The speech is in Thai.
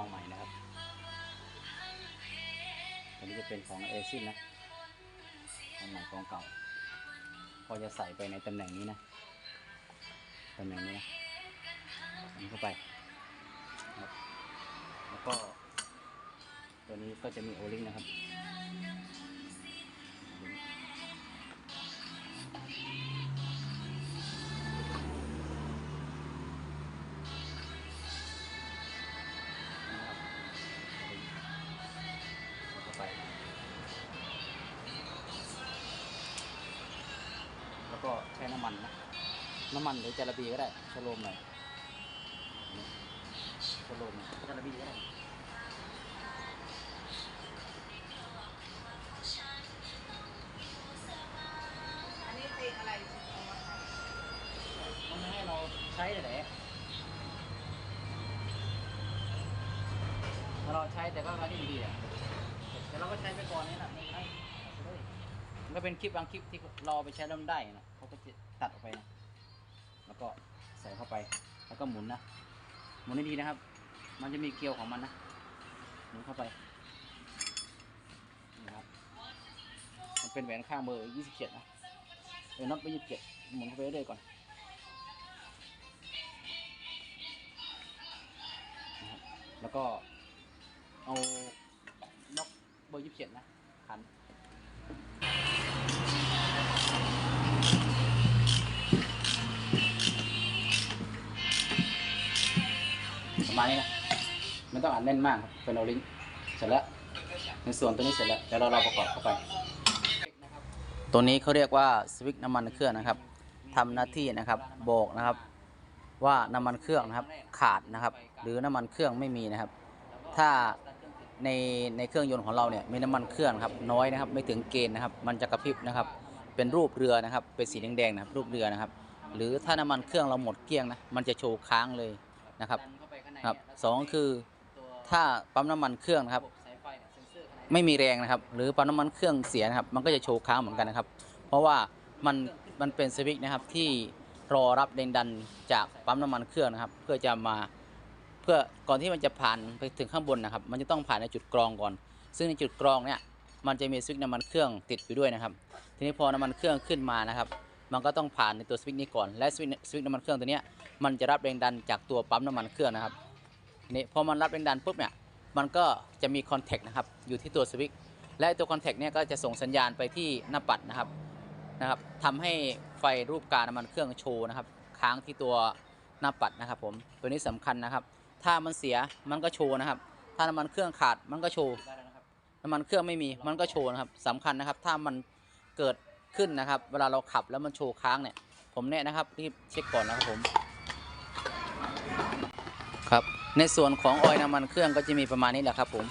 องใหม่นะครับอันนี้จะเป็นของเอซินนะของใหม่ของเก่า พอจะใส่ไปในตำแหน่งนี้นะตำแหน่งนี้นะใส่เข้าไปครับแล้วก็ตัวนี้ก็จะมีโอลิงนะครับ แล้วก็ใช้น้ำมันนะน้ำมันหรือจาระบีก็ได้ชโลมหน่อยชโลมจาระบีก็ได้อันนี้เป็นอะไรเอามาให้มันไม่ให้เราใช้เลยแหละเราใช้แต่ก็มาที่ดีอะ มันก็เป็นคลิปบางคลิปที่เราเอไปใช้แล้วมันได้นะเขาก็จะตัดออกไปนะแล้วก็ใส่เข้าไปแล้วก็หมุนนะหมุนให้ดีนะครับ มันจะมีเกลียวของมันนะหมุนเข้าไปนะครับมันเป็นแหวนข้างเบอร์27นะเออน็อตเบอร์27หมุนเข้าไปเรื่อยๆก่อนแล้วก็เอาน็อตเบอร์27นะขัน มาณนี้นะไม่ต้องอัดแน่นมากครับเป็นโอลิงก์เสร็จแล้วในส่วนตัวนี้เสร็จแล้วเดี๋ยวเราเราประกอบเข้าไป ตัวนี้เขาเรียกว่าสวิตช์น้ำมันเครื่องนะครับทำหน้าที่นะครับบอกนะครับ ว่าน้ำมันเครื่องนะครับขาดนะครับ หรือน้ำมันเครื่องไม่มีนะครับ ถ้าในในเครื่องยนต์ของเราเนี่ยมีน้ำมันเครื่องครับน้อยนะครับ ไม่ถึงเกณฑ์นะครับ มันจะกระพริบนะครับ เป็นรูปเรือนะครับ เป็นสีแดงๆนะครับรูปเรือนะครับ หรือถ้าน้ำมันเครื่องเราหมดเกลี้ยงนะมันจะโชว์ค้างเลยนะครับ ครับสองคือถ้าปั๊มน้ำมันเครื่องนะครับ ไม่มีแรงนะครับ หรือปั๊มน้ำมันเครื่องเสียนะครับ มันก็จะโชว์ค้างเหมือนกันนะครับ เพราะว่ามันมันเป็นสวิตช์นะครับที่รอรับแรงดันจากปั๊มน้ำมันเครื่องนะครับ เพื่อจะมาเพื่อก่อนที่มันจะผ่านไปถึงข้างบนนะครับ มันจะต้องผ่านในจุดกรองก่อน ซึ่งในจุดกรองเนี่ยมันจะมีสวิตช์น้ำมันเครื่องติดอยู่ด้วยนะครับ ทีนี้พอน้ำมันเครื่องขึ้นมานะครับ มันก็ต้องผ่านในตัวสวิตช์นี้ก่อน และสวิตช์สวิตช์น้ำมันเครื่องตัวเนี้ยมันจะรับแรงดันจากตัวปั๊มน้ำมันเครื่องนะครับที นี้พอมันรับแรงดันปุ๊บเนี่ยมันก็จะมีคอนแทคนะครับอยู่ที่ตัวสวิตช์และตัวคอนแทคเนี่ยก็จะส่งสัญญาณไปที่หน้าปัดนะครับนะครับทำให้ไฟรูปการน้ำมันเครื่องโชว์นะครับ ค้างที่ตัวหน้าปัดนะครับ ผมตัวนี้สำคัญนะครับ ถ้ามันเสียมันก็โชว์นะครับ ถ้าน้ำมันเครื่องขาดมันก็โชว์น้ำมันเครื่องไม่มีมันก็โชว์นะครับสำคัญนะครับ ถ้ามันเกิดขึ้นนะครับ เวลาเราขับแล้วมันโชว์ค้างเนี่ย ผมแนะนะครับรีบเช็คก่อนนะครับผมครับ ในส่วนของออยน้ำมันเครื่องก็จะมีประมาณนี้แหละครับผม